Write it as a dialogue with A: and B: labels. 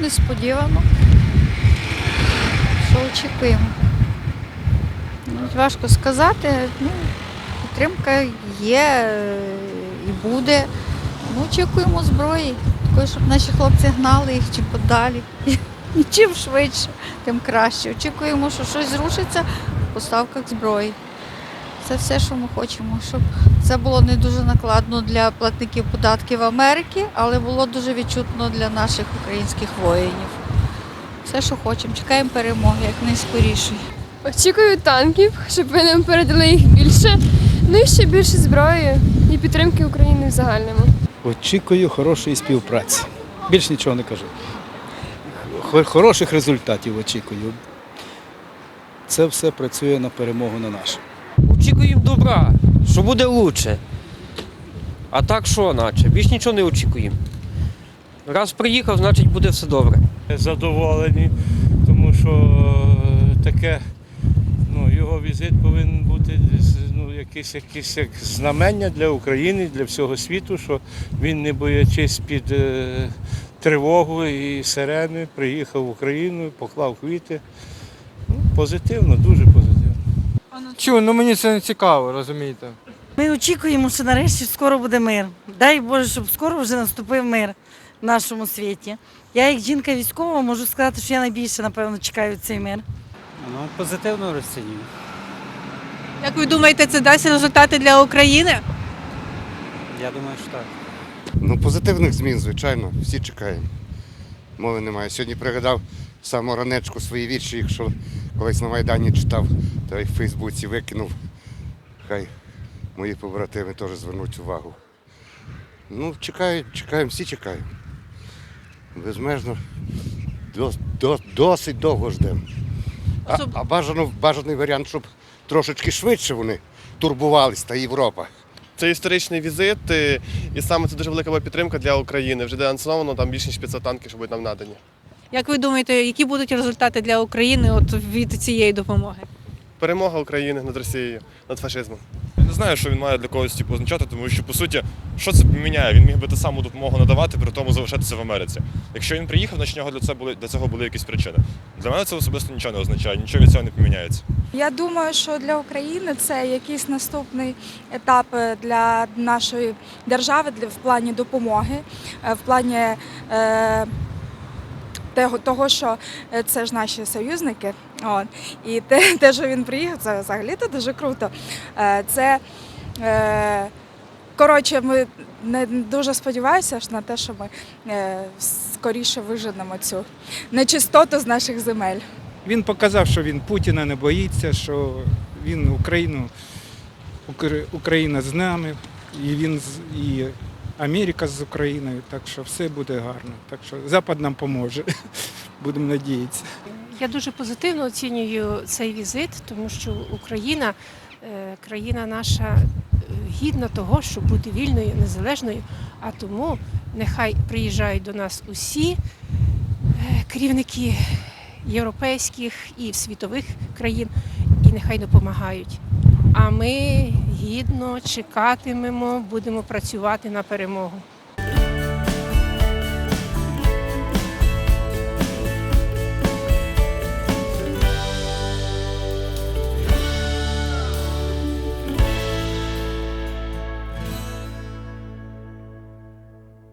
A: несподівано. Що очікуємо? Важко сказати. Ну, підтримка є е, і буде. Ну, очікуємо зброї, такої, щоб наші хлопці гнали їх чим подалі. І чим швидше, тим краще. Очікуємо, що щось зрушиться в поставках зброї. Це все, що ми хочемо, щоб це було не дуже накладно для платників податків Америки, але було дуже відчутно для наших українських воїнів. Все, що хочемо, чекаємо перемоги як найскорішої.
B: Очікую танків, щоб ви нам передали їх більше. Ну і ще більше зброї і підтримки України в загальному.
C: Очікую хорошої співпраці. Більш нічого не кажу. Хороших результатів очікую. Це все працює на перемогу на нашу.
D: Очікуємо добра, що буде краще. А так що, наче? Більш нічого не очікуємо. Раз приїхав, значить буде все добре.
E: задоволені, тому що е, таке, ну, його візит повинен бути ну, якийсь, якийсь як знамення для України, для всього світу, що він, не боячись під е, тривогу і сирени, приїхав в Україну, поклав квіти. Ну, позитивно, дуже позитивно.
F: Чу, ну мені це не цікаво, розумієте.
G: Ми очікуємо, що нарешті скоро буде мир. Дай Боже, щоб скоро вже наступив мир в нашому світі. Я, як жінка військова, можу сказати, що я найбільше, напевно, чекаю цей мир.
H: Ну, позитивно розцінюю.
I: Як ви думаєте, це дасть результати для України?
H: Я думаю, що так.
J: Ну, позитивних змін, звичайно, всі чекаємо. Мови немає. Сьогодні пригадав саму ранечку свої вірші, якщо колись на Майдані читав, то й в Фейсбуці викинув. Хай мої побратими теж звернуть увагу. Ну, чекаємо, чекаємо, всі чекаємо. Безмежно. Дос, дос, досить довго ждемо. А, а бажано, бажаний варіант, щоб трошечки швидше вони турбувались, та Європа.
K: Це історичний візит, і саме це дуже велика підтримка для України. Вже денонсовано там більше ніж 500 танків, щоб будуть нам надані.
I: Як ви думаєте, які будуть результати для України от від цієї допомоги?
K: Перемога України над Росією, над фашизмом.
L: Я не знаю, що він має для когось типу, означати, тому що по суті, що це поміняє? Він міг би ту саму допомогу надавати, при тому залишатися в Америці. Якщо він приїхав, значить нього для цього були для цього були якісь причини. Для мене це особисто нічого не означає, нічого від цього не поміняється.
B: Я думаю, що для України це якийсь наступний етап е, для нашої держави для в плані допомоги, е, в плані е, того, що е, це ж наші союзники. От. І те, те, що він приїхав, це взагалі то дуже круто. Е, це е, коротше, ми не дуже сподіваюся на те, що ми скоріше виженемо цю нечистоту з наших земель.
C: Він показав, що він Путіна не боїться, що він Україну, Україна з нами, і він і Америка з Україною. Так що все буде гарно. Так що Запад нам поможе. Будемо надіятися.
B: Я дуже позитивно оцінюю цей візит, тому що Україна, е, країна наша е, гідна того, щоб бути вільною, незалежною. А тому нехай приїжджають до нас усі е, керівники європейських і світових країн, і нехай допомагають. А ми гідно чекатимемо, будемо працювати на перемогу.